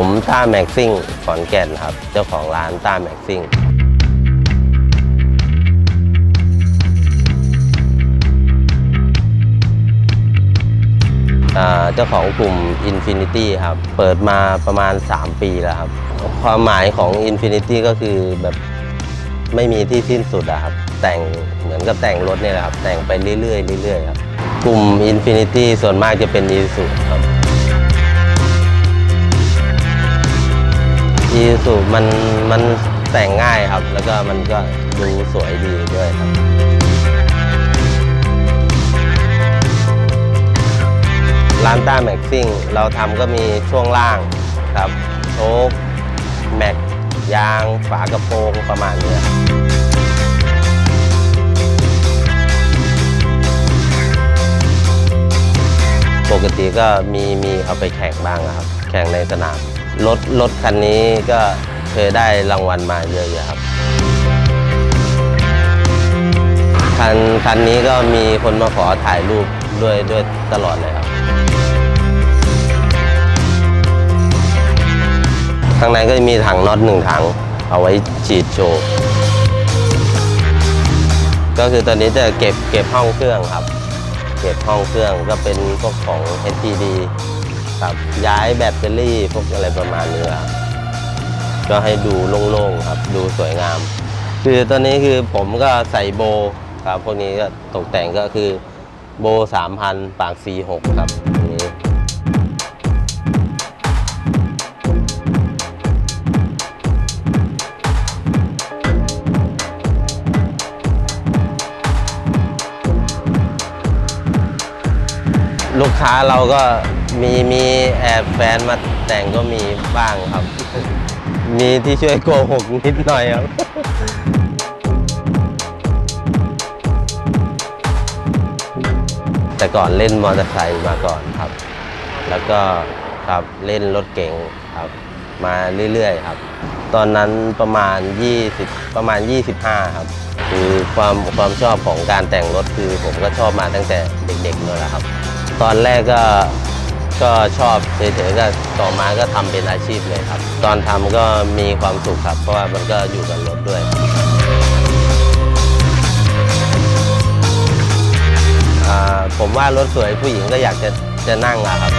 ผมต้าแม็กซิ่งขอนแก่นครับ เจ้าของร้านต้าแม็กซิ่งเจ้าของกลุ่ม Infinity ครับ เปิดมาประมาณ 3 ปีแล้วครับ ความหมายของ Infinity ก็คือแบบไม่มีที่สิ้นสุดอะครับ แต่งเหมือนกับแต่งรถเนี่ยแหละครับ แต่งไปเรื่อยๆเรื่อยๆครับ กลุ่ม Infinity ส่วนมากจะเป็น i s u ครับ อีสุมันมันแต่งง่ายครับ แล้วก็มันก็ดูสวยดีด้วยครับ ร้านต้าแม็กซิ่งเราทำก็มีช่วงล่างครับโชคแม็กยางฝากระโปรงประมาณนี้ปกติก็มีมีเอาไปแข่งบ้างครับ แข่งในสนาม รถรถคันนี้ก็เคยได้รางวัลมาเยอะๆครับ คันคันนี้ก็มีคนมาขอถ่ายรูปด้วยด้วยตลอดเลยครับ ข้างในก็จะมีถังน็อตหนึ่งถัง เอาไว้ฉีดโชว์ ก็คือตอนนี้จะเก็บเก็บห้องเครื่องครับ เก็บห้องเครื่องก็เป็นพวกของ HTD ครับย้ายแบตเตอรี่พวกอะไรประมาณนี้ครับก็ให้ดูโล่งๆครับ ดูสวยงาม คือตอนนี้คือผมก็ใส่โบครับพวกนี้ก็ตกแต่งก็คือโบ3,000ปาก46ครับนี้ลูกค้าเราก็ มีมีแอบแฟนมาแต่งก็มีบ้างครับ มีที่ช่วยโกหกนิดหน่อยครับแต่ก่อนเล่นมอเตอร์ไซค์มาก่อนครับ แล้วก็ครับเล่นรถเก๋งครับ มาเรื่อยๆครับ ตอนนั้นประมาณ 20 ประมาณ 25 ครับ คือความความชอบของการแต่งรถคือผมก็ชอบมาตั้งแต่เด็กๆเลยละครับ ตอนแรกก็ ก็ชอบเฉยๆก็ต่อมาก็ทำเป็นอาชีพเลยครับ ตอนทำก็มีความสุขครับ เพราะว่ามันก็อยู่กับรถด้วยผมว่ารถสวยผู้หญิงก็อยากจะจะนั่งอะครับ